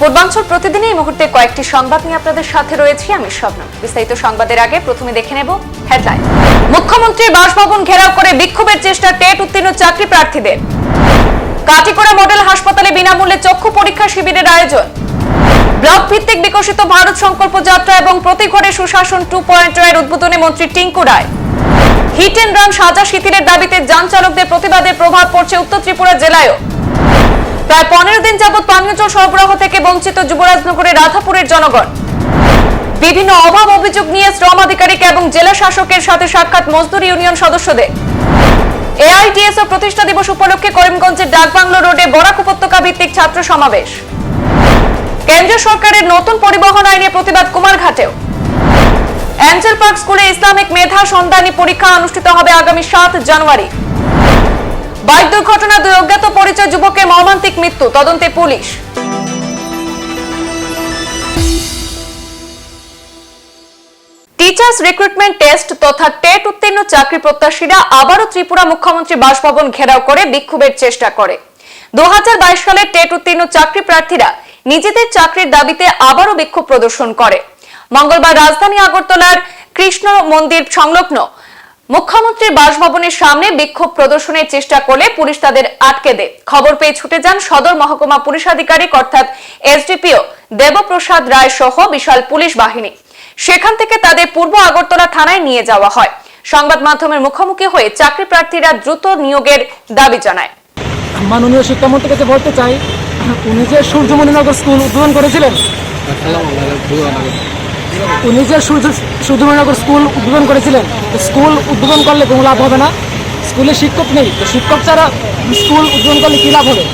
পূর্বাঞ্চল প্রতিদিনই এই মুহূর্তে কয়েকটি সংবাদ নিয়ে আপনাদের সাথে রয়েছি আমি শবনম বিস্তারিত সংবাদের আগে প্রথমে দেখে নেব হেডলাইন। মুখ্যমন্ত্রীর বাসভবন ঘেরাও করে বিক্ষোভের চেষ্টা টেট উত্তীর্ণ চাকরি প্রার্থীদের। কাটিকোড়া মডেল হাসপাতালে বিনামূল্যে চক্ষু পরীক্ষা শিবিরের আয়োজন। ব্লক ভিত্তিক বিকশিত ভারত সংকল্প যাত্রা এবং প্রতি ঘরে সুশাসন টু পয়েন্ট এর উদ্বোধনে মন্ত্রী Tinku Roy. Hit and run সাজা শিথিলের দাবিতে যান চালকদের প্রতিবাদের প্রভাব পড়ছে উত্তর ত্রিপুরা জেলায়ও। প্রায় পনেরো দিন যাবৎ পানীয় জল সরবরাহ থেকে বঞ্চিত যুবরাজনগরের রাধাপুরের জনগণ। বিভিন্ন অভাব অভিযোগ নিয়ে শ্রম আধিকারিক এবং জেলা শাসকের সাথে সাক্ষাৎ মজদুর ইউনিয়ন সদস্যদের। এআইটিএস প্রতিষ্ঠা দিবস উপলক্ষে করিমগঞ্জের ডাকবাংলো রোডে বরাক উপত্যকা ভিত্তিক ছাত্র সমাবেশ। কেন্দ্রীয় সরকারের নতুন পরিবহন আইনে প্রতিবাদ কুমারঘাটেও অ্যাঞ্জেল পার্ক স্কুলে ইসলামিক মেধা সন্ধানী পরীক্ষা অনুষ্ঠিত হবে আগামী সাত জানুয়ারি। বাইক দুর্ঘটনা দুই অজ্ঞাত পরিচয় যুবকের মর্মান্তিক মৃত্যু। তদন্তে পুলিশ। টিচার্স রিক্রুটমেন্ট টেস্ট তথা টেট উত্তীর্ণ চাকরি প্রত্যাশীরা আবারও ত্রিপুরা মুখ্যমন্ত্রী বাসভবন ঘেরাও করে, বিক্ষোভের চেষ্টা করে। দু হাজার বাইশ সালে টেট উত্তীর্ণ চাকরি প্রার্থীরা নিজেদের চাকরির দাবিতে আবারও বিক্ষোভ প্রদর্শন করে। মঙ্গলবার রাজধানী আগরতলার কৃষ্ণ মন্দির সংলগ্ন মুখ্যমন্ত্রীর বাসভবনের সামনে বিক্ষোভ প্রদর্শনের চেষ্টা করলে পুলিশ তাদের আটকে দেয়। খবর পেয়ে ছুটে যান সদর মহকুমা পুলিশ আধিকারিক অর্থাৎ এসডিপিও দেবপ্রসাদ রায় সহ বিশাল পুলিশ বাহিনী। সেখান থেকে তাদের পূর্ব আগরতলা থানায় নিয়ে যাওয়া হয়। সংবাদ মাধ্যমের মুখোমুখি হয়ে চাকরি প্রার্থীরা দ্রুত নিয়োগের দাবি জানায়। মাননীয় শিক্ষামন্ত্রীর কাছে বলতে চাই, উনি যে সূর্যমণিনগর স্কুল উদ্বোধন করেছিলেন উনি যে সূর্যমণিনগর স্কুল উদ্বোধন করেছিলেন, স্কুল উদ্বোধন করলে কোনো লাভ হবে না। স্কুলে শিক্ষক নেই, তো শিক্ষক ছাড়া স্কুল উদ্বোধন করলে কী লাভ হবে?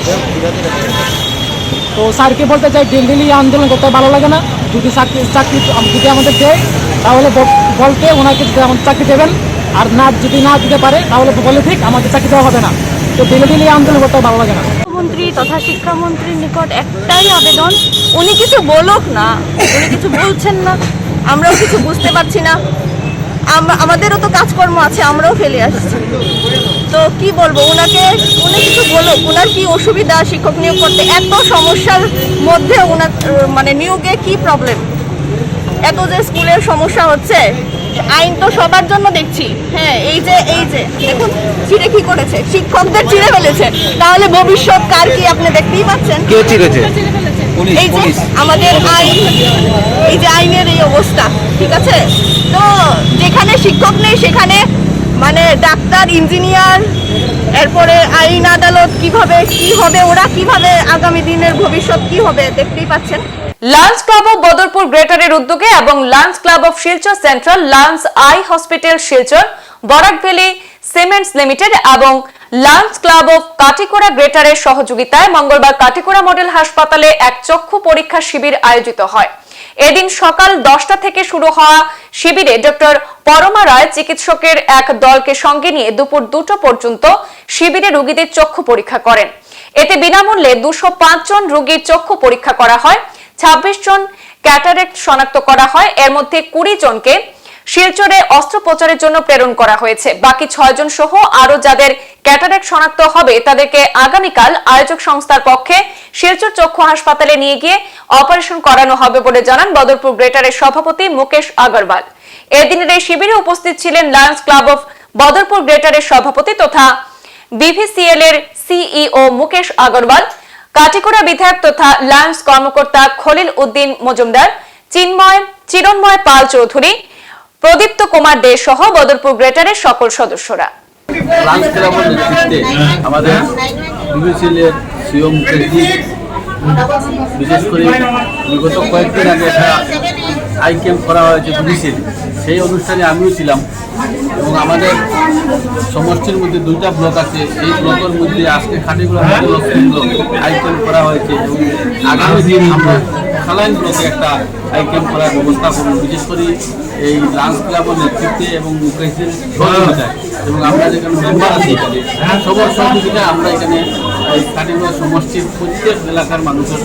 তো স্যারকে বলতে চাই ডেলি আন্দোলন করতে ভালো লাগে না। যদি চাকরি চাকরি যদি আমাদের দেয়, তাহলে বলতে ওনাকে যদি আমাদের চাকরি দেবেন, আর না যদি না দিতে পারে, তাহলে বলে ঠিক আমাদের চাকরি দেওয়া হবে না। তো ডেলি আন্দোলন করতে ভালো লাগে না। মুখ্যমন্ত্রী তথা শিক্ষামন্ত্রীর নিকট একটাই আবেদন, উনি কিছু বলুক না, উনি কিছু বলছেন না, আমরাও কিছু বুঝতে পারছি না। আমাদেরও তো কাজকর্ম আছে, আমরাও ফেলে আসছি। তো কি বলব ওনাকে উনি কিছু বলুক ওনার কি অসুবিধা শিক্ষক নিয়োগ করতে, এত সমস্যার মধ্যে ওনার মানে নিয়োগে কি প্রবলেম এত যে স্কুলের সমস্যা হচ্ছে আইন তো সবার জন্য দেখছি। হ্যাঁ এই যে এই যে দেখুন চিড়ে কি করেছে? শিক্ষকদের চিড়ে ফেলেছে। তাহলে ভবিষ্যৎ কার কি আপনি দেখতেই পাচ্ছেন? কে চিরেছে পুলিশ এই যে আমাদের আইন এই যে আইনের এই অবস্থা ঠিক আছে? তো যেখানে শিক্ষক নেই সেখানে মানে ডাক্তার ইঞ্জিনিয়ার এরপরে আইন আদালত কীভাবে কি হবে ওরা কীভাবে আগামী দিনের ভবিষ্যৎ কি হবে দেখতেই পাচ্ছেন? লান্স ক্লাব অফ বদরপুর গ্রেটারের উদ্যোগে এবং Lions club of Silchar central Lions eye hospital Silchar, Barak valley cements limited এবং লান্স ক্লাব অফ কাটিকোড়া গ্রেটারের সহযোগিতায় মঙ্গলবার কাটিকোড়া মডেল হাসপাতালে এক চক্ষু পরীক্ষা শিবির আয়োজিত হয়। এদিন সকাল দশটা থেকে শুরু হওয়া শিবিরে ডক্টর পরমা রায় চিকিৎসকের এক দলকে সঙ্গে নিয়ে দুপুর দুটো পর্যন্ত শিবিরে রোগীদের চক্ষু পরীক্ষা করেন। এতে বিনামূল্যে দুশো জন রোগীর চক্ষু পরীক্ষা করা হয়। ছাব্বিশ জন ক্যাটারেক্ট শনাক্ত করা হয়। এর মধ্যে কুড়ি জনকে শিলচরে অস্ত্রোপচারের জন্য প্রেরণ করা হয়েছে। বাকি ছয় জন সহ আরও যাদের ক্যাটারেক্ট শনাক্ত হবে, তাদেরকে আগামীকাল আয়োজক সংস্থার পক্ষে শিলচর চক্ষু হাসপাতালে নিয়ে গিয়ে অপারেশন করানো হবে বলে জানান বদরপুর গ্রেটারের সভাপতি মুকেশ আগরওয়াল। এদিনের এই শিবিরে উপস্থিত ছিলেন লায়ন্স ক্লাব অফ বদরপুর গ্রেটারের সভাপতি তথা বিভিসিএল এর সিইও মুকেশ আগরওয়াল। কাটিকোড়া বিধায়ক তথা লায়ন্স কর্মকর্তা খলিল উদ্দিন মজুমদার, চিন্ময়, চিরন্ময় পাল চৌধুরী, প্রদীপ্ত কুমার দে সহ বদরপুর গ্রেটারের সকল সদস্যরা। আমাদের বিশেষ করে বিগত কয়েকদিন আগে একটা আই ক্যাম্প করা হয়েছে বিবিসিএল সেই অনুষ্ঠানে আমিও ছিলাম এবং আমাদের সমষ্টির মধ্যে দুইটা ব্লক আছে। এই ব্লকের মধ্যে আজকে খাটিগুলো আই ক্যাম্প করা হয়েছে এবং আগামী দিন আমরা খালাইন ব্লকে একটা আই ক্যাম্প করার ব্যবস্থা করব। বিশেষ করে এই লাঞ্চ ক্লাবের নেতৃত্বে এবং মুকেশের এবং আমরা যেখানে মেম্বার আছি সবার সহযোগিতায় আমরা এখানে কাটিগড়া সমষ্টির প্রত্যেক এলাকার মানুষের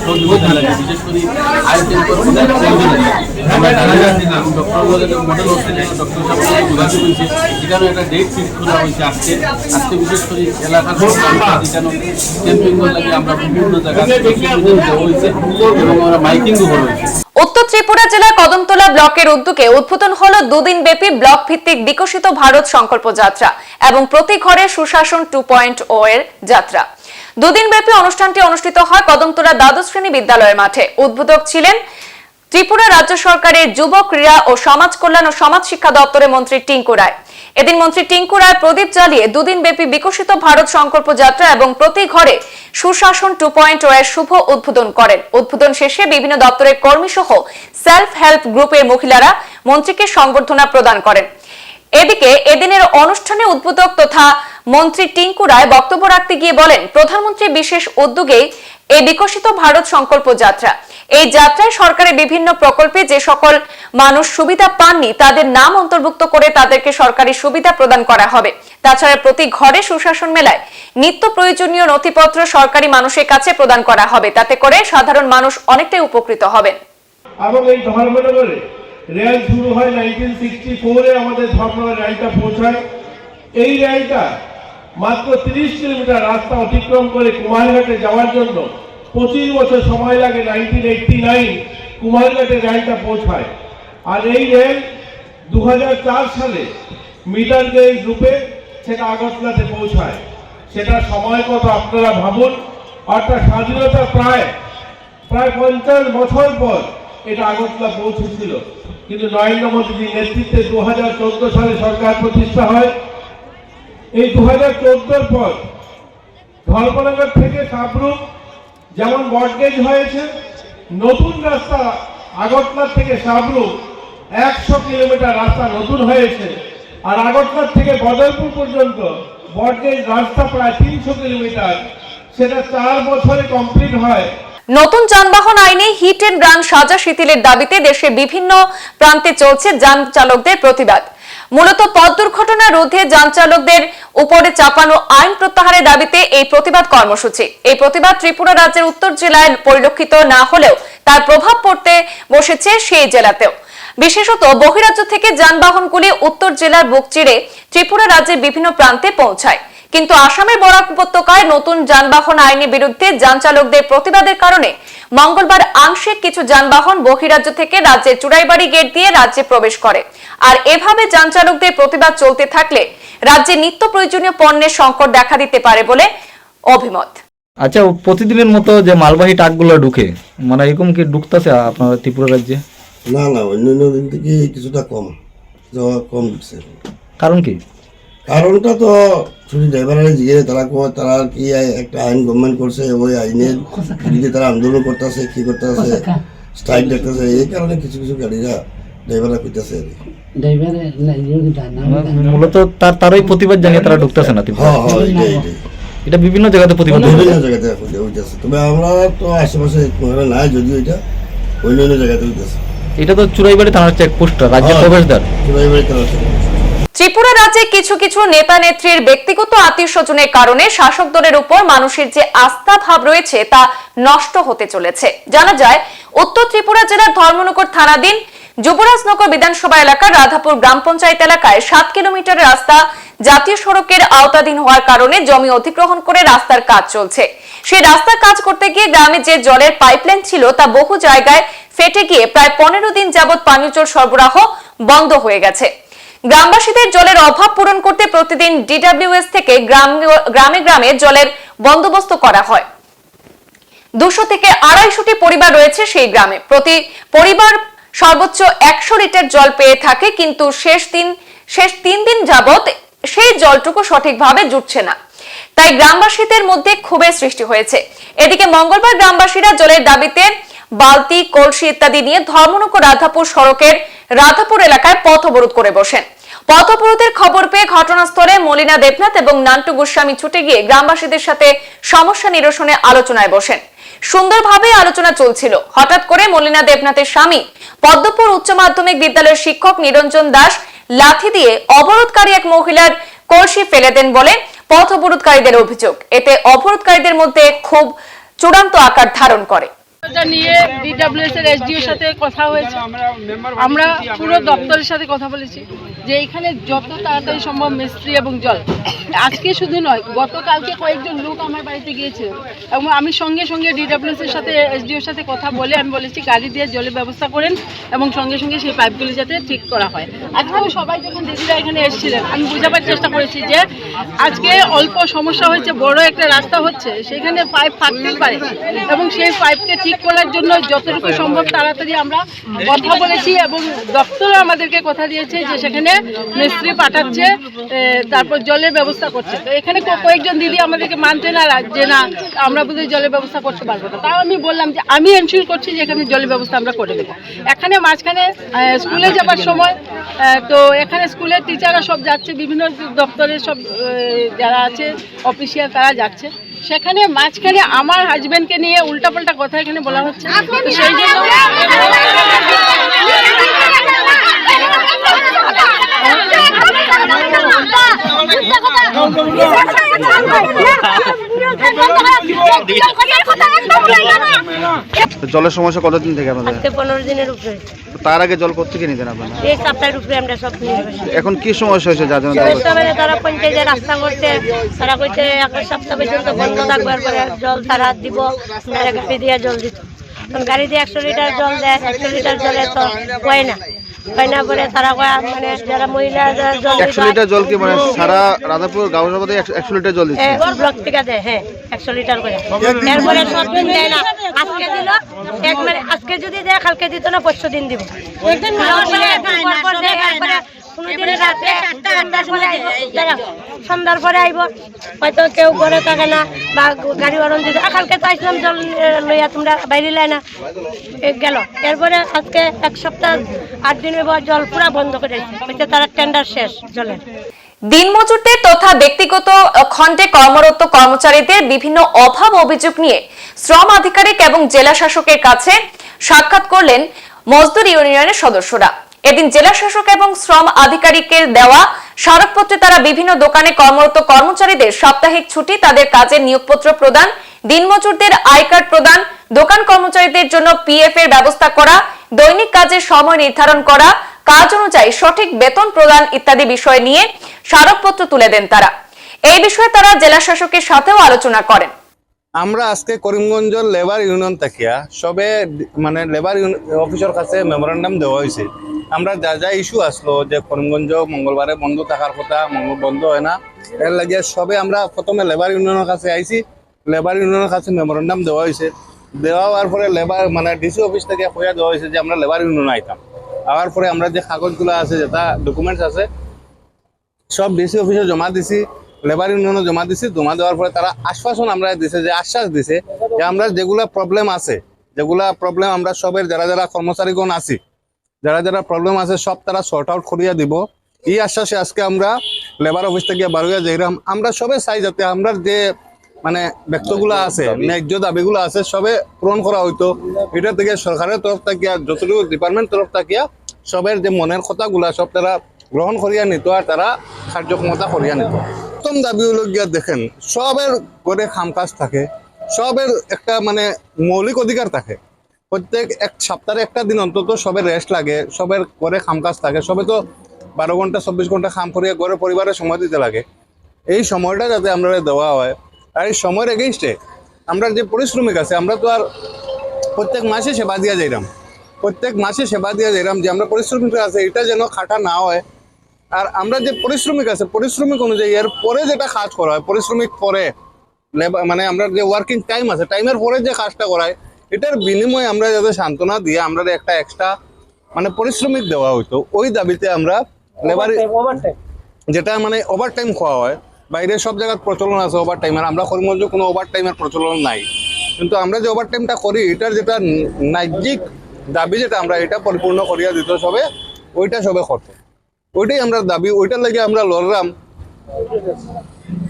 বিশেষ করে আছে আমরা ডক্টর মডেল হসপিটাল ডক্টর সাহেব এখানে একটা ডেট ফিক্স করা হয়েছে আজকে। আজকে বিশেষ করে এলাকার আমরা বিভিন্ন জায়গায় আমরা করা হয়েছে। উত্তর ত্রিপুরা জেলার কদমতলা ব্লকের উদ্যোগে উদ্বোধন হলো দুদিন ব্যাপী ব্লক ভিত্তিক বিকশিত ভারত সংকল্প যাত্রা এবং প্রতি ঘরে সুশাসন টু পয়েন্ট ও এর যাত্রা। দুদিন ব্যাপী অনুষ্ঠানটি অনুষ্ঠিত হয় কদমতলা দ্বাদশ শ্রেণি বিদ্যালয়ের মাঠে। উদ্বোধক ছিলেন ত্রিপুরা রাজ্য সরকারের যুব ক্রীড়া ও সমাজ কল্যাণ ও সমাজ শিক্ষা দপ্তরের মন্ত্রী টিঙ্কু রায়। এদিন মন্ত্রী টিঙ্কু রায় প্রদীপ জ্বালিয়ে দুদিন ব্যাপী বিকশিত ভারত সংকল্প যাত্রা এবং প্রতি ঘরে সুশাসন টু পয়েন্ট এর শুভ উদ্বোধন করেন। উদ্বোধন শেষে বিভিন্ন দপ্তরের কর্মী সহ সেলফ হেল্প গ্রুপের মহিলারা মন্ত্রীকে সংবর্ধনা প্রদান করেন। এদিকে এদিনের অনুষ্ঠানে উদ্বোধক তথা মন্ত্রী টিঙ্কু রায় বক্তব্য রাখতে গিয়ে বলেন, প্রধানমন্ত্রী বিশেষ উদ্যোগে এই বিকশিত ভারত সংকল্প যাত্রা। এই যাত্রায় সরকারের বিভিন্ন প্রকল্পে যে সকল মানুষ সুবিধা পাননি, তাদের নাম অন্তর্ভুক্ত করে তাদেরকে সরকারি সুবিধা প্রদান করা হবে। তাছাড়া প্রতি ঘরে সুশাসন মেলায় নিত্য প্রয়োজনীয় নথিপত্র সরকারি মানুষের কাছে প্রদান করা হবে। তাতে করে সাধারণ মানুষ অনেকটাই উপকৃত হবেন। এই রেল শুরু হয় নাইনটিন সিক্সটি ফোরে আমাদের পৌঁছায়। এই মাত্র তিরিশ কিলোমিটার রাস্তা অতিক্রম করে কুমারঘাটে যাওয়ার জন্য পঁচিশ বছর সময় লাগে নাইনটিন এইটটি নাইন কুমারঘাটে রেলটা পৌঁছায়। আর এই রেল দু সালে মিটার গেজ রূপে সেটা আগরতলাতে পৌঁছায়। সেটা সময় কত আপনারা ভাবুন? অর্থাৎ স্বাধীনতা প্রায় প্রায় পঞ্চাশ বছর পর এটা আগরতলা পৌঁছেছিল। কিন্তু নরেন্দ্র মোদীজির নেতৃত্বে দু হাজার চোদ্দ সালে সরকার প্রতিষ্ঠা হয়। এই দু হাজার চোদ্দোর পর ধর্মনগর থেকে সাবরুম যেমন বটগেজ হয়েছে, নতুন রাস্তা আগরতলা থেকে সাবরুম একশো কিলোমিটার রাস্তা নতুন হয়েছে। আর আগরতলা থেকে বদরপুর পর্যন্ত বটগেজ রাস্তা প্রায় তিনশো কিলোমিটার। সেটা চার বছরে কমপ্লিট হয়। নতুন যানবাহন আইনে হিট এন্ড রান সাজা শিথিলের দাবিতে দেশের বিভিন্ন প্রান্তে চলছে যান চালকদের প্রতিবাদ। মূলত পথ দুর্ঘটনা রোধে যান চালকদের উপরে চাপানো আইন প্রত্যাহারের দাবিতে এই প্রতিবাদ কর্মসূচি। এই প্রতিবাদ ত্রিপুরা রাজ্যের উত্তর জেলায় পরিলক্ষিত না হলেও তার প্রভাব পড়তে বসেছে সেই জেলাতেও। বিশেষত বহিরাজ্য থেকে যানবাহনগুলি উত্তর জেলার বুক চিরে ত্রিপুরা রাজ্যের বিভিন্ন প্রান্তে পৌঁছায়। কিন্তু আসামের বরাক উপত্যকায় নতুন যানবাহন আইনের বিরুদ্ধে যান চালকদের প্রতিবাদের কারণে মঙ্গলবার আংশিক কিছু যানবাহন বহিরাজ্য থেকে রাজ্যের চুড়াইবাড়ি গেট দিয়ে রাজ্যে প্রবেশ করে। আর এভাবে যান চালকদের প্রতিবাদ চলতে থাকলে রাজ্যে নিত্য প্রয়োজনীয় পণ্যের সংকট দেখা দিতে পারে বলে অভিমত। আচ্ছা প্রতিদিনের মতো যে মালবাহী ট্রাকগুলো ঢুকে মানে এরকম কি ঢুকতেছে আপনার ত্রিপুরা রাজ্যে? না না অন্য অন্য দিন থেকে কিছুটা কম কম ঢুকছে কারণ কি? কারণটা তো ছুটি ড্রাইভাররা জিজ্ঞেস তারা তারা কি একটা আইন গভর্নমেন্ট করছে ওই আইনের বিরুদ্ধে তারা আন্দোলন করতেছে কি করতেছে স্ট্রাইক দেখতেছে এই কারণে কিছু কিছু গাড়িরা ড্রাইভাররা করতেছে আর মূলত তার তারই প্রতিবাদ জানিয়ে তারা ঢুকতেছে না হ্যাঁ হ্যাঁ এটাই এটাই এটা বিভিন্ন জায়গাতে প্রতিবাদ। বিভিন্ন জায়গাতে হইতেছে তবে আমরা তো আশেপাশে নাই যদিও এটা অন্য অন্য জায়গাতে হইতেছে। এটা তো চুরাইবাড়ি থানার চেকপোস্ট রাজ্যের হ্যাঁ। প্রবেশদ্বার। তারা হচ্ছে ত্রিপুরা রাজ্যে কিছু কিছু নেতা নেত্রীর ব্যক্তিগত আত্মীয় স্বজনের কারণে শাসক দলের উপর মানুষের যে আস্থা ভাব রয়েছে তা নষ্ট হতে চলেছে। জানা যায়, উত্তর ত্রিপুরা জেলার ধর্মনগর থানাধীন যুবরাজনগর বিধানসভা এলাকার রাধাপুর গ্রাম পঞ্চায়েত এলাকায় সাত কিলোমিটার রাস্তা জাতীয় সড়কের আওতাধীন হওয়ার কারণে জমি অধিগ্রহণ করে রাস্তার কাজ চলছে। সেই রাস্তার কাজ করতে গিয়ে গ্রামে যে জলের পাইপলাইন ছিল তা বহু জায়গায় ফেটে গিয়ে প্রায় পনেরো দিন যাবৎ পানীয় জল সরবরাহ বন্ধ হয়ে গেছে। গ্রামবাসীদের জলের অভাব পূরণ করতে প্রতিদিন ডিডাব্লিউএস থেকে গ্রাম গ্রামে জলের বন্দোবস্ত করা হয়। দুশো থেকে আড়াইশোটি পরিবার রয়েছে সেই গ্রামে। প্রতি পরিবার সর্বোচ্চ একশো লিটার জল পেয়ে থাকে, কিন্তু শেষ দিন শেষ তিন দিন যাবত সেই জলটুকু সঠিকভাবে জুটছে না। তাই গ্রামবাসীদের মধ্যে ক্ষোভের সৃষ্টি হয়েছে। এদিকে মঙ্গলবার গ্রামবাসীরা জলের দাবিতে বালতি, কলসি ইত্যাদি নিয়ে ধর্মনগর রাধাপুর সড়কের রাধাপুর এলাকায় পথ অবরোধ করে বসেন পথ অবরোধের খবর পেয়ে ঘটনাস্থলে মলিনা দেবনাথ এবং নান্টু গোস্বামী ছুটে গিয়ে গ্রামবাসীদের সাথে সমস্যা নিরসনে আলোচনায় বসেন। সুন্দরভাবে আলোচনা চলছিল। হঠাৎ করে মলিনা দেবনাথের স্বামী, পদ্মপুর উচ্চ মাধ্যমিক বিদ্যালয়ের শিক্ষক নিরঞ্জন দাস লাথি দিয়ে অবরোধকারী এক মহিলার কলসি ফেলে দেন বলে পথ অবরোধকারীদের অভিযোগ। এতে অবরোধকারীদের মধ্যে খুব চূড়ান্ত আকার ধারণ করে। আমরা পুরো দপ্তরের সাথে কথা বলেছি যে এখানে যত তাড়াতাড়ি সম্ভব মিস্ত্রি এবং জল। আজকে শুধু নয়, গতকালকে কয়েকজন লোক আমার বাড়িতে এবং আমি সঙ্গে সঙ্গে ডিডব্লিউএস এর সাথে এসডিওর সাথে কথা বলে আমি বলেছি, গাড়ি দিয়ে জলের ব্যবস্থা করেন এবং সঙ্গে সঙ্গে সেই পাইপগুলি যাতে ঠিক করা হয়। আজকেও সবাই যখন দিদিরা এখানে এসেছিলেন, আমি বোঝাবার চেষ্টা করেছি যে আজকে অল্প সমস্যা হয়েছে, বড় একটা রাস্তা হচ্ছে, সেখানে পাইপ ফাটতেই পারে এবং সেই পাইপকে ঠিক করার জন্য যতটুকু সম্ভব তাড়াতাড়ি আমরা কথা বলেছি এবং দপ্তর আমাদেরকে কথা দিয়েছে যে সেখানে মিস্ত্রি পাঠাচ্ছে তারপর জলের ব্যবস্থা করছে। তো এখানে কয়েকজন দিদি আমাদেরকে মানতে না যে না, আমরা বোধহয় জলের ব্যবস্থা করতে পারব না। তাও আমি বললাম যে আমি এনশিওর করছি যে এখানে জলের ব্যবস্থা আমরা করে দেবো। এখানে মাঝখানে স্কুলে যাবার সময় তো এখানে স্কুলের টিচাররা সব যাচ্ছে, বিভিন্ন দপ্তরের সব যারা আছে, অফিসিয়াল তারা যাচ্ছে। সেখানে মাঝখানে আমার হাজব্যান্ডকে নিয়ে উল্টাপাল্টা কথা এখানে বলা হচ্ছে। সেই জন্য জলের সমস্যা কতদিন থেকে আপনাদের আজকে পনেরো দিনের উপরে। তার আগে জল কোথেকে নিতেন আপনারা? এই সপ্তাহের উপরে আমরা সব এখন কি সমস্যা হয়েছে যার জন্য জল হচ্ছে? সবাই তারা পঞ্চায়েতে রাস্তা করতে তারা কইতে এক সপ্তাহ পর্যন্ত বন্ধ থাকবার পরে জল তারা দিব তারা গাড়ি দিয়ে জল দিত। তখন গাড়ি দিয়ে একশো লিটার জল দেয় একশো লিটার জলে তো হয় না। হয় না পরে তারা কয় মানে যারা মহিলা যারা জল একশো লিটার জল কি মানে সারা রাধাপুর একশো লিটার জল দিচ্ছে? ব্লক থেকে দেয় হ্যাঁ একশো লিটার করে। এরপরে সব দিন দেয় না। আজকে দিল একবারে আজকে যদি দেয় কালকে দিত না পরশু দিন দিব। সন্ধ্যার পরে আইব, হয়তো কেউ ঘরে থাকে না বা গাড়ি ওরন দিতে। কালকে তো আসলাম জল লইয়া তোমরা বাইরে লাই না। গেল। এরপরে আজকে এক সপ্তাহ আট দিন জল পুরা বন্ধ করে দিচ্ছে হয়তো তারা টেন্ডার শেষ জলের। দিনমজুরদের তথা ব্যক্তিগত খণ্ডে কর্মরত কর্মচারীদের বিভিন্ন অভাব অভিযোগ নিয়ে শ্রম আধিকারিক এবং জেলা শাসকের কাছে সাক্ষাৎ করলেন মজদুর ইউনিয়নের সদস্যরা। এদিন জেলা শাসক এবং শ্রম আধিকারিকের দেওয়া স্মারকপত্রে তারা বিভিন্ন দোকানে কর্মরত কর্মচারীদের সাপ্তাহিক ছুটি, তাদের কাজের নিয়োগপত্র প্রদান, দিনমজুরদের আই কার্ড প্রদান, দোকান কর্মচারীদের জন্য পিএফ এর ব্যবস্থা করা, দৈনিক কাজের সময় নির্ধারণ করা, কাজ অনুযায়ী সঠিক বেতন প্রদান ইত্যাদি বিষয় নিয়ে স্মারকপত্র তুলে দেন তারা। এই বিষয়ে তারা জেলা শাসকের সাথেও আলোচনা করেন। আমরা আজকে করিমগঞ্জ লেবার ইউনিয়ন থাকিয়া সবে মানে লেবার অফিসের কাছে মেমোরেন্ডাম দেওয়া হয়েছে। আমরা যা যা ইস্যু আসলো, যে করিমগঞ্জ মঙ্গলবারে বন্ধ থাকার কথা বন্ধ হয় না, এর লাগিয়ে সবে আমরা প্রথমে লেবার ইউনিয়নের কাছে আইছি। লেবার ইউনিয়নের কাছে মেমোরেন্ডাম দেওয়া হয়েছে। দেওয়া হওয়ার পরে লেবার মানে ডিসি অফিস থেকে হইয়া দেওয়া হয়েছে যে আমরা লেবার ইউনিয়ন আইতাম। আওয়ার পরে আমরা যে কাগজগুলো আছে যেটা ডকুমেন্টস আছে, সব ডিসি অফিসে জমা দিছি। লেবার ইউনিয়নে জমা দিছি জমা দেওয়ার পরে তারা আশ্বাসন আমরা দিছে যে আশ্বাস দিছে যে আমরা যেগুলা প্রবলেম আছে যেগুলা প্রবলেম আমরা সবের যারা যারা কর্মচারীগণ আছি যারা যারা প্রবলেম আছে সব তারা সর্ট আউট করিয়া দিব। এই আশ্বাসে আজকে আমরা লেবার অফিস থেকে বারোয়া যাইরাম আমরা সবে চাই যাতে আমরা যে মানে ব্যক্তগুলো আছে ন্যায্য দাবিগুলো আছে সবে পূরণ করা হইতো। এটা থেকে সরকারের তরফ থাকিয়া যতটুকু ডিপার্টমেন্ট তরফ থাকিয়া সবের যে মনের কথাগুলা সব তারা গ্রহণ করিয়া নিত আর তারা কার্যক্ষমতা করিয়া নিত। প্রথম দাবি হলো গিয়া দেখেন, সবের করে খাম কাজ থাকে, সবের একটা মানে মৌলিক অধিকার থাকে। প্রত্যেক এক সপ্তাহে একটা দিন অন্তত সবের রেস্ট লাগে, সবের করে খাম কাজ থাকে, সবে তো বারো ঘণ্টা, চব্বিশ ঘণ্টা খাম করিয়া ঘরে পরিবারের সময় দিতে লাগে। এই সময়টা যাতে আমরা দেওয়া হয়, আর এই সময়ের এগেইনস্টে আমরা যে পরিশ্রমিক আছে, আমরা তো আর প্রত্যেক মাসে সেবা দিয়া যাইরাম। প্রত্যেক মাসে সেবা দিয়া যাইরাম যে আমরা পরিশ্রমিক আছে, এটা যেন খাটা না হয় আর আমরা যে পরিশ্রমিক আছে পরিশ্রমিক অনুযায়ী এর পরে যেটা কাজ করা হয় পরিশ্রমিক পরে মানে আমরা যে ওয়ার্কিং টাইম আছে টাইমের পরে যে কাজটা করায় এটার বিনিময়ে আমরা যাতে সান্ত্বনা দিয়ে আমরা একটা এক্সট্রা মানে পরিশ্রমিক দেওয়া হইতো ওই দাবিতে আমরা লেবার যেটা মানে ওভার টাইম খাওয়া হয়। বাইরে সব জায়গার প্রচলন আছে ওভার টাইমের আমরা কর্মজ কোনো ওভার টাইমের প্রচলন নাই। কিন্তু আমরা যে ওভার টাইমটা করি এটার যেটা ন্যায্যিক দাবি যেটা আমরা এটা পরিপূর্ণ করিয়া দিত সবে ওইটা সবে করতো ওইটাই আমরা দাবি, ওইটার লাগে আমরা লড়লাম।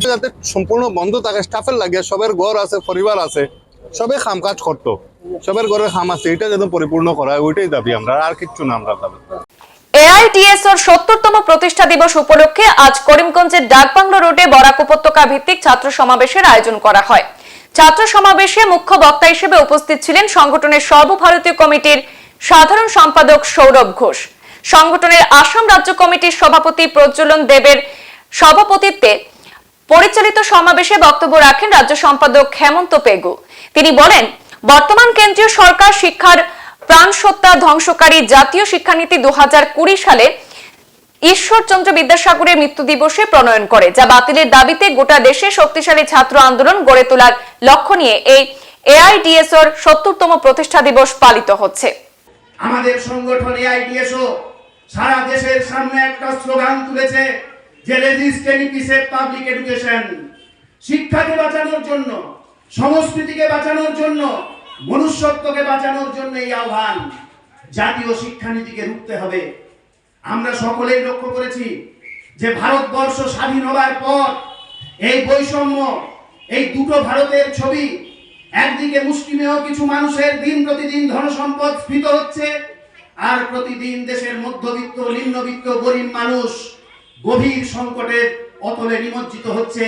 যাতে সম্পূর্ণ বন্ধ থাকে স্টাফের লাগে, সবের ঘর আছে, পরিবার আছে, সবে খাম কাজ করতো। সবের ঘরের খাম আছে, এটা যেন পরিপূর্ণ করা হয়, ওইটাই দাবি আমরা, আর কিচ্ছু না আমরা দাবি। প্রতিষ্ঠা দিবস উপলক্ষে আজ করিমগঞ্জের রোডে বরাক উপত্যকা ভিত্তিক ছাত্র সমাবেশের আয়োজন করা হয়। ছাত্র সমাবেশে মুখ্য বক্তা হিসেবে উপস্থিত ছিলেন সংগঠনের সর্বভারতীয় কমিটির সাধারণ সম্পাদক সৌরভ ঘোষ। সংগঠনের আসাম রাজ্য কমিটির সভাপতি প্রজ্বলন দেবের সভাপতিত্বে পরিচালিত সমাবেশে বক্তব্য রাখেন রাজ্য সম্পাদক হেমন্ত পেগু। তিনি বলেন, বর্তমান কেন্দ্রীয় সরকার শিক্ষার প্রাণসত্তা ধ্বংসকারী জাতীয় শিক্ষানীতি দুহাজার কুড়ি সালে ঈশ্বরচন্দ্র বিদ্যাসাগরের মৃত্যু দিবসে প্রণয়ন করে, যা বাতিলের দাবিতে গোটা দেশে শক্তিশালী ছাত্র আন্দোলন গড়ে তোলার লক্ষ্য নিয়ে এই এআইডিএসওর সত্তরতম প্রতিষ্ঠা দিবস পালিত হচ্ছে। আমাদের সংগঠন এআইডিএসও সারা দেশের সামনে একটা স্লোগান তুলেছে যে রেজিস্ট্যান্ট পিসে পাবলিক এডুকেশন। শিক্ষাকে বাঁচানোর জন্য, সংস্কৃতিকে বাঁচানোর জন্য, মনুষ্যত্বকে বাঁচানোর জন্য এই আহ্বান জাতীয় শিক্ষানীতিকে রুখতে হবে। আমরা সকলেই লক্ষ্য করেছি যে ভারতবর্ষ স্বাধীন হবার পর এই বৈষম্য, এই দুটো ভারতের ছবি, একদিকে মুসলিমেও কিছু মানুষের দিন প্রতিদিন ধনসম্পদ স্ফীত হচ্ছে আর প্রতিদিন দেশের মধ্যবিত্ত, নিম্নবিত্ত, গরিব মানুষ গভীর সংকটের অতলে নিমজ্জিত হচ্ছে।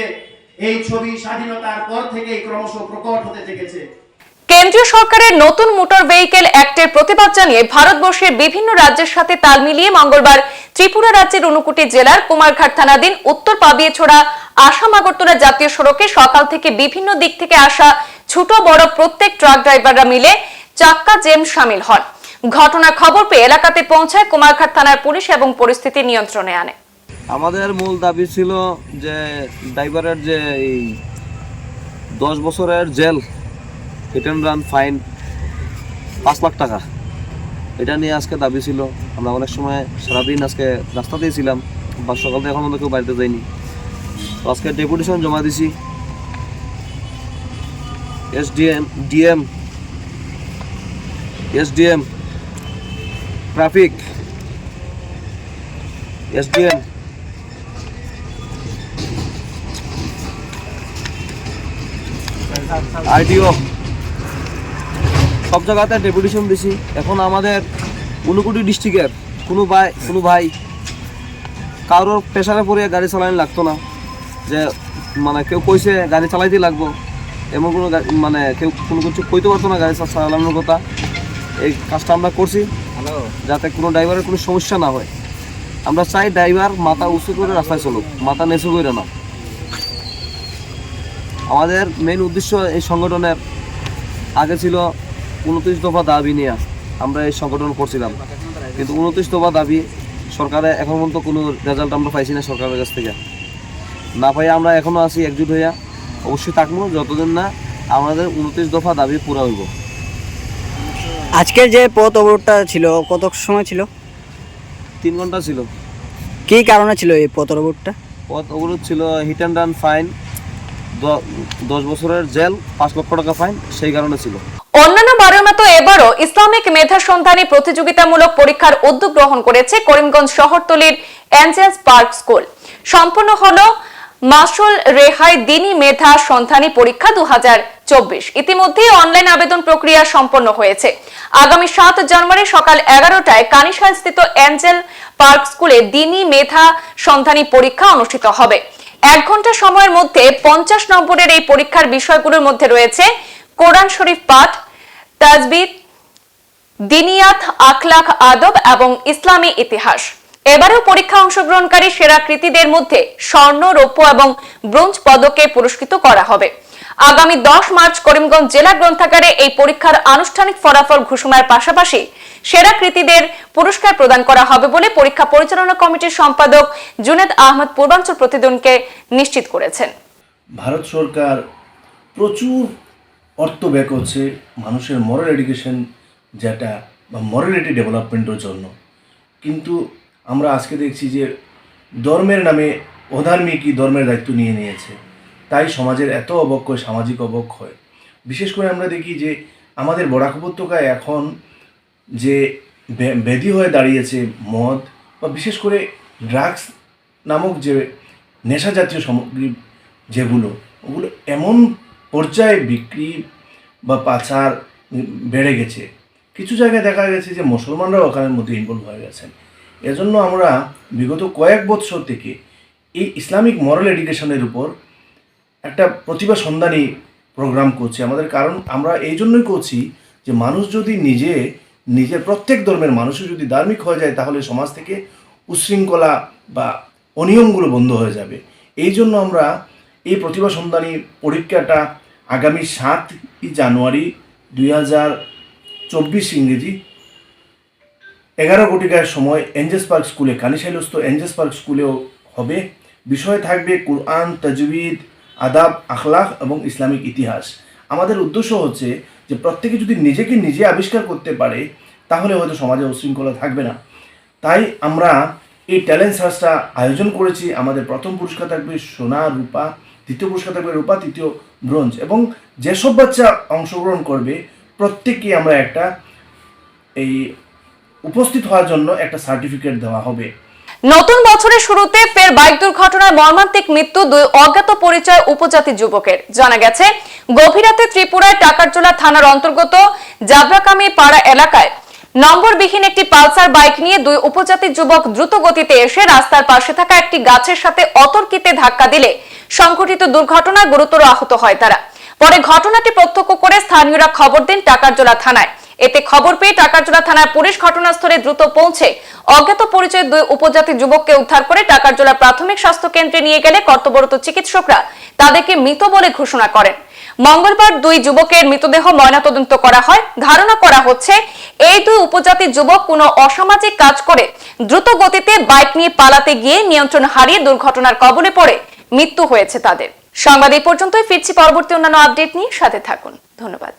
এই ছবি স্বাধীনতার পর থেকেই ক্রমশ প্রকট হতে থেকেছে। কেন্দ্রীয় সরকারের নতুন মোটর ভেহিকেল অ্যাক্টের প্রতিবাদ জানিয়ে ভারতবর্ষের বিভিন্ন রাজ্যের সাথে তাল মিলিয়ে মঙ্গলবার ত্রিপুরা রাজ্যের ঊনকোটি জেলার কুমারঘাট থানাধীন উত্তর পাবিয়েছড়া আসাম আগরতলা জাতীয় সড়কে সকাল থেকে বিভিন্ন দিক থেকে আসা ছোট বড় প্রত্যেক ট্রাক ড্রাইভাররা মিলে চাক্কা জেম সামিল হন। ঘটনার খবর পেয়ে এলাকাতে পৌঁছায় কুমারঘাট থানার পুলিশ এবং পরিস্থিতি নিয়ন্ত্রণে আনে। আমাদের মূল দাবি ছিল যে ড্রাইভারের যে এই দশ বছরের জেল হিট রান ফাইন পাঁচ লাখ টাকা। এটা নিয়ে আজকে দাবি ছিল। আমরা অনেক সময় সারাদিন আজকে রাস্তাতেই ছিলাম, বা সকাল থেকে এখন মধ্যে কেউ বাড়িতে যাইনি তো আজকে ডেপুটেশন জমা দিছি। SDM DM SDM traffic SDM IDO সব জায়গাতে ডেপুটেশন দিছি এখন আমাদের ঊনকোটি ডিস্ট্রিক্টের কোনো ভাই কোনো ভাই কারোর প্রেশারে পড়ে গাড়ি চালানি লাগতো না। যে মানে কেউ কইছে গাড়ি চালাইতে লাগবো। এমন কোনো মানে কেউ কোনো কিছু কইতে পারতো না গাড়ি চালানোর কথা। এই কাজটা আমরা করছি। যাতে কোনো ড্রাইভারের কোনো সমস্যা না হয়। আমরা চাই ড্রাইভার মাথা উঁচু করে রাস্তায় চলুক, মাথা নেচু করে না। আমাদের মেন উদ্দেশ্য এই সংগঠনের আগে ছিল উনত্রিশ দফা দাবি নিয়ে আমরা এই সংগঠন করছিলাম। কিন্তু উনত্রিশ দফা দাবি সরকারে এখন পর্যন্ত কোনো রেজাল্ট আমরা পাইছি না সরকারের কাছ থেকে। না পাই আমরা এখনও আছি একজুট হইয়া। অবশ্যই থাকব, যতদিন না আমাদের উনত্রিশ দফা দাবি পুরা হইব। আজকের যে পথ অবরোধটা ছিল কত সময় ছিল? তিন ঘণ্টা ছিল। কী কারণে ছিল এই পথ অবরোধটা? পথ অবরোধ ছিল হিট অ্যান্ড রান ফাইন দশ বছরের জেল পাঁচ লক্ষ টাকা ফাইন সেই কারণে ছিল। অন্যান্য বারের মতো এবারও ইসলামিক মেধা সন্ধানী প্রতিযোগিতামূলক পরীক্ষার উদ্যোগ গ্রহণ করেছে করিমগঞ্জ শহরতলির অ্যাঞ্জেলস পার্ক স্কুল। সম্পন্ন হলো মাসুল রেহাই দিনী মেধা সন্ধানী পরীক্ষা দু হাজার ইতিমধ্যেই অনলাইন আবেদন প্রক্রিয়া সম্পন্ন হয়েছে। আগামী সাত জানুয়ারি সকাল এগারোটায় কানিশাল স্থিত অ্যাঞ্জেল পার্ক স্কুলে দিনী মেধা সন্ধানী পরীক্ষা অনুষ্ঠিত হবে। এক ঘণ্টা সময়ের মধ্যে পঞ্চাশ নম্বরের এই পরীক্ষার বিষয়গুলোর মধ্যে রয়েছে কোরআন শরীফ পাঠ তাজবিদ দিনিয়াত আখলাখ আদব এবং ইসলামী ইতিহাস। এবারেও পরীক্ষা অংশগ্রহণকারী সেরা কৃতীদের মধ্যে স্বর্ণ, রৌপ্য এবং ব্রোঞ্জ পদকে পুরস্কৃত করা হবে। আগামী দশ মার্চ করিমগঞ্জ জেলা গ্রন্থাগারে এই পরীক্ষার আনুষ্ঠানিক ফলাফল ঘোষণার পাশাপাশি সেরা কৃতীদের পুরস্কার প্রদান করা হবে বলে পরীক্ষা পরিচালনা কমিটির সম্পাদক জুনেদ আহমদ পূর্বাঞ্চল প্রতিদিনকে নিশ্চিত করেছেন। ভারত সরকার প্রচুর অর্থ ব্যয় করছে মানুষের মরাল এডুকেশন যেটা বা মরালিটি ডেভেলপমেন্টের জন্য। কিন্তু আমরা আজকে দেখছি যে ধর্মের নামে অধার্মিকই ধর্মের দায়িত্ব নিয়ে নিয়েছে। তাই সমাজের এত অবক্ষয় সামাজিক অবক্ষয় বিশেষ করে আমরা দেখি যে আমাদের বরাক উপত্যকায় এখন যে ব্যাধি হয়ে দাঁড়িয়েছে মদ বা বিশেষ করে ড্রাগস নামক যে নেশা জাতীয় সামগ্রী যেগুলো, ওগুলো এমন পর্যায়ে বিক্রি বা পাচার বেড়ে গেছে। কিছু জায়গায় দেখা গেছে যে মুসলমানরাও ওখানের মধ্যে ইনভলভ হয়ে গেছেন। এজন্য আমরা বিগত কয়েক বছর থেকে এই ইসলামিক মরাল এডুকেশনের উপর একটা প্রতিভা সন্ধানী প্রোগ্রাম করছি। আমাদের কারণ আমরা এই জন্যই করছি যে মানুষ যদি নিজে, নিজের প্রত্যেক ধর্মের মানুষও যদি ধার্মিক হয়ে যায়, তাহলে সমাজ থেকে উচ্ছৃঙ্খলা বা অনিয়মগুলো বন্ধ হয়ে যাবে। এই জন্য আমরা এই প্রতিভা সন্ধানী পরীক্ষাটা আগামী সাতই জানুয়ারি দুই হাজার চব্বিশ ইংরেজি এগারো কোটিকার সময় এঞ্জেস পার্ক স্কুলে কানিশাইলস্থ এঞ্জেস পার্ক স্কুলেও হবে। বিষয় থাকবে কুরআন, তাজবিদ আদাব আখলাক এবং ইসলামিক ইতিহাস। আমাদের উদ্দেশ্য হচ্ছে যে প্রত্যেকে যদি নিজেকে নিজে আবিষ্কার করতে পারে, তাহলে হয়তো সমাজে উশৃঙ্খলা থাকবে না। তাই আমরা এই ট্যালেন্ট সার্চটা আয়োজন করেছি। আমাদের প্রথম পুরস্কার থাকবে সোনা রূপা, দ্বিতীয় পুরস্কার থাকবে রূপা, তৃতীয় ব্রোঞ্জ এবং যেসব বাচ্চা অংশগ্রহণ করবে, প্রত্যেককে আমরা একটা এই উপস্থিত হওয়ার জন্য একটা সার্টিফিকেট দেওয়া হবে। নতুন বছরের শুরুতে ফের বাইক দুর্ঘটনায় মর্মান্তিক মৃত্যু দুই অজ্ঞাত পরিচয় উপজাতি যুবকের। জানা গেছে, গভীর রাতে ত্রিপুরায় টাকারজোলা থানার অন্তর্গত জাবরাকামি পাড়া এলাকায় নম্বরবিহীন একটি পালসার বাইক নিয়ে দুই উপজাতি যুবক দ্রুত গতিতে এসে রাস্তার পাশে থাকা একটি গাছের সাথে অতর্কিতে ধাক্কা দিলে সংঘটিত দুর্ঘটনায় গুরুতর আহত হয় তারা। পরে ঘটনাটি প্রত্যক্ষ করে স্থানীয়রা খবর দেন টাকারজোলা থানায়। এতে খবর পেয়ে টাকারজোলা থানার পুলিশ ঘটনাস্থলে দ্রুত পৌঁছে অজ্ঞাত পরিচয় দুই উপজাতি যুবককে উদ্ধার করে টাকারজোলা প্রাথমিক স্বাস্থ্য কেন্দ্রে নিয়ে গেলে কর্তব্যরত চিকিৎসকরা তাদেরকে মৃত বলে ঘোষণা করেন। মঙ্গলবার দুই যুবকের মৃতদেহ ময়নাতদন্ত করা হয়। ধারণা করা হচ্ছে, এই দুই উপজাতি যুবক কোনো অসামাজিক কাজ করে দ্রুত গতিতে বাইক নিয়ে পালাতে গিয়ে নিয়ন্ত্রণ হারিয়ে দুর্ঘটনার কবলে পড়ে। মৃত্যু হয়েছে তাদের। সংবাদ এই পর্যন্তই। ফিরছি পরবর্তী অন্যান্য আপডেট নিয়ে। সাথে থাকুন। ধন্যবাদ।